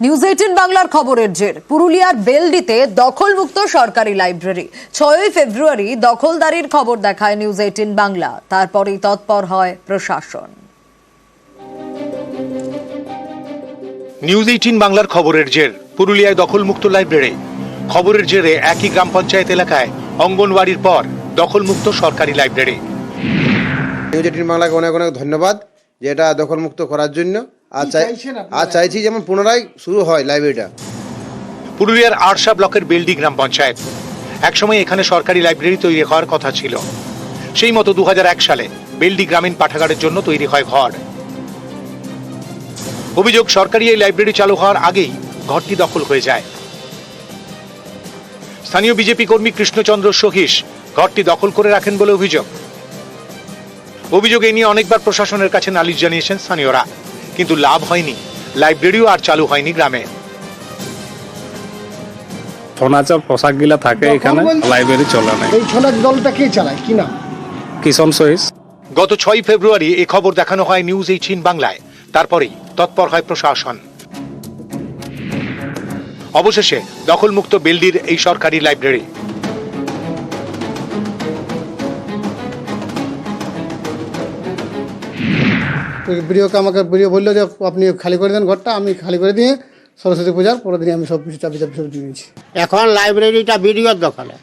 News eighteen বাংলার খবরের জের। পুরুলিয়ার বেলডিতে দখলমুক্ত সরকারি লাইব্রেরি। ছয়ই ফেব্রুয়ারি দখলদারির খবর দেখায় নিউজ এইটিন বাংলা। তারপরেই তৎপর হয় প্রশাসন। নিউজ এইটিন বাংলার খবরের জের। পুরুলিয়ায় দখলমুক্ত লাইব্রেরি। খবরের জেরে একই গ্রাম পঞ্চায়েত এলাকায় অঙ্গনওয়াড়ির পর দখলমুক্ত সরকারি লাইব্রেরি। নিউজ এইটিন বাংলাকে অনেক অনেক ধন্যবাদ যে এটা দখলমুক্ত করার জন্য। আর চাই আর চাইছি যেমন পুনরায় শুরু হয় লাইব্রেরিটা। পুরুলিয়ার আরশা ব্লকের বেলডি গ্রাম পঞ্চায়েত। একসময় এখানে সরকারি লাইব্রেরি তৈরি হওয়ার কথা ছিল। সেই মতো দু সালে বেলডি গ্রামীণ পাঠাগারের জন্য তৈরি হয় ঘর। অভিযোগ সরকারি এই লাইব্রেরি চালু হওয়ার আগেই ঘরটি দখল হয়ে যায়। স্থানীয় বিজেপি কর্মী কৃষ্ণচন্দ্র সহিস ঘরটি দখল করে রাখেন বলে অভিযোগ। অভিযোগ এই নিয়ে অনেকবার প্রশাসনের কাছে নালিশ জানিয়েছেন স্থানীয়রা। কিন্তু লাভ হয়নি। লাইব্রেরিও আর চালু হয়নি গ্রামে। ফোনাচার পোশাক গিলা থাকে এখানে লাইব্রেরি চলে না এই ছনাক দলটা কে চালায়? কি নাম? কিষণ সহিস গত ছয় ফেব্রুয়ারি এ খবর দেখানো হয় নিউজ এইটিন বাংলায়। তারপরেই তৎপর হয় প্রশাসন। অবশেষে দখলমুক্ত বেলডির এই সরকারি লাইব্রেরি। বিডিওকে আমাকে বিডিও বলল যে আপনি খালি করে দেন ঘরটা আমি খালি করে দিয়ে সরস্বতী পূজার পরের দিন আমি সব কিছু চাবি চাবি সব দিয়ে দিয়েছি। এখন লাইব্রেরিটা বিডিওর দখলে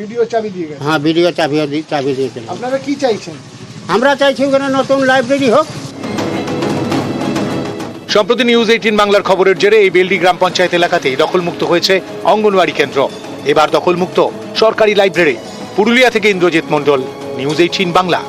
বিডিও চাবি দিয়ে গেছে? হ্যাঁ বিডিও চাবি চাবি দিয়ে আপনারা কি চাইছেন? আমরা চাইছি ওখানে নতুন লাইব্রেরি হোক। সম্প্রতি নিউজ এইটিন বাংলার খবরের জেরে এই বেলডি গ্রাম পঞ্চায়েত এলাকাতেই দখলমুক্ত হয়েছে অঙ্গনওয়াড়ি কেন্দ্র। এবার দখলমুক্ত সরকারি লাইব্রেরি। পুরুলিয়া থেকে ইন্দ্রজিৎ মণ্ডল নিউজ এইটিন বাংলা।